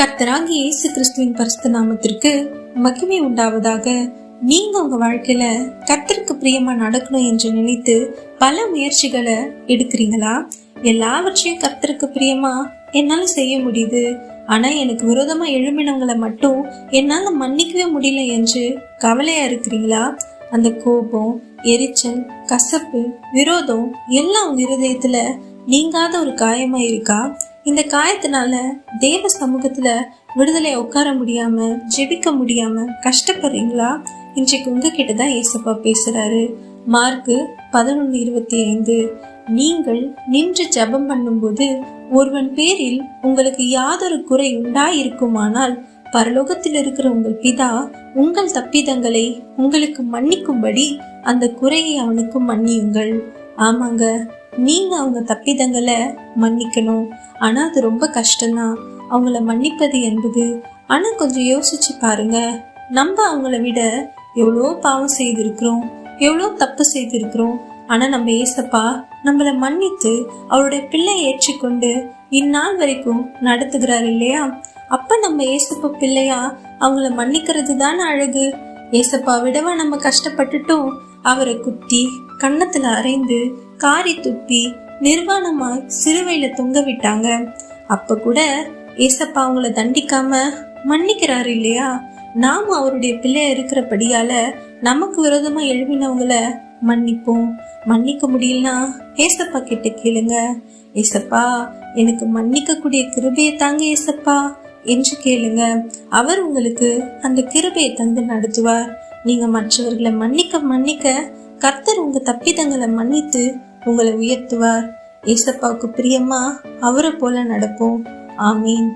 கர்த்தராகி இயேசு கிறிஸ்துவின் பரிசுத்த நாமத்திற்கு மகிமை உண்டாவதாக நீங்க உங்க வாழ்க்கையில கர்த்தருக்கு பிரியமா நடக்கணும் என்று நினைத்து பல முயற்சிகளை எடுக்கிறீங்களா? எல்லாவற்றையும் கர்த்தருக்கு பிரியமா என்னால செய்ய முடியுது. ஆனா எனக்கு விரோதமா எழுமினவங்களை மட்டும் என்னால மன்னிக்கவே முடியல என்று கவலையா இருக்கிறீங்களா? அந்த கோபம் எரிச்சல் கசப்பு விரோதம் எல்லாம் உங்க இருதயத்துல நீங்காத ஒரு காயமா இருக்கா? இந்த காயத்தினால தேவ சமூகத்துல விடுதலை உட்கார முடியாம ஜெபிக்க முடியாம கஷ்டப்படுறீங்களா? இன்றைக்கு உங்ககிட்ட தான் ஏசப்பா பேசுறாரு. மார்க்கு பதினொன்னு இருபத்தி ஐந்து. நீங்கள் நின்று ஜெபம் பண்ணும்போது ஒருவன் பேரில் உங்களுக்கு யாதொரு குறை உண்டாயிருக்குமானால் பரலோகத்தில் இருக்கிற உங்கள் பிதா உங்கள் தப்பிதங்களை உங்களுக்கு மன்னிக்கும்படி அந்த குறையை அவனுக்கு மன்னியுங்கள். ஆமாங்க நீங்க அவங்க தப்பிதங்களை மன்னிக்கணும். ஆனா அது ரொம்ப கஷ்டம்தான் அவங்கள மன்னிப்பது என்பது ஆனா கொஞ்சம் யோசிச்சு பாருங்க. நம்ம அவங்கள விட எவ்வளோ பாவம் செய்திருக்கிறோம் எவ்வளோ தப்பு செய்திருக்கிறோம். ஆனா நம்ம ஏசப்பா நம்மளை மன்னித்து அவருடைய பிள்ளை ஏற்றுக்கொண்டு இந்நாள் வரைக்கும் நடத்துகிறார் இல்லையா? அப்ப நம்ம ஏசப்பா பிள்ளையா அவங்கள மன்னிக்கிறது தானே அழகு. ஏசப்பா விடவா நம்ம கஷ்டப்பட்டுட்டோம். அவரை குத்தி கன்னத்துல அரைந்து காரி துப்பி நிர்வாணமாய் சிறுவையில தொங்க விட்டாங்க. அப்ப கூட ஏசப்பா அவங்கள தண்டிக்காம மன்னிக்கிறாரு இல்லையா? நாம அவருடைய பிள்ளை இருக்கிறபடியால நமக்கு விரோதமா எழுப்பினவங்கள மன்னிப்போம். மன்னிக்க முடியலனா ஏசப்பா கிட்ட கேளுங்க. ஏசப்பா எனக்கு மன்னிக்க கூடிய கிருபையை தாங்க ஏசப்பா என்று கேளுங்க. அவர் உங்களுக்கு அந்த கிருபையை தந்து நடத்துவார். நீங்க மற்றவர்களை மன்னிக்க மன்னிக்க கர்த்தர் உங்க தப்பிதங்களை மன்னித்து உங்களை உயர்த்துவார். ஏசப்பாவுக்கு பிரியமா? அவரை போல நடப்போம். ஆமீன்.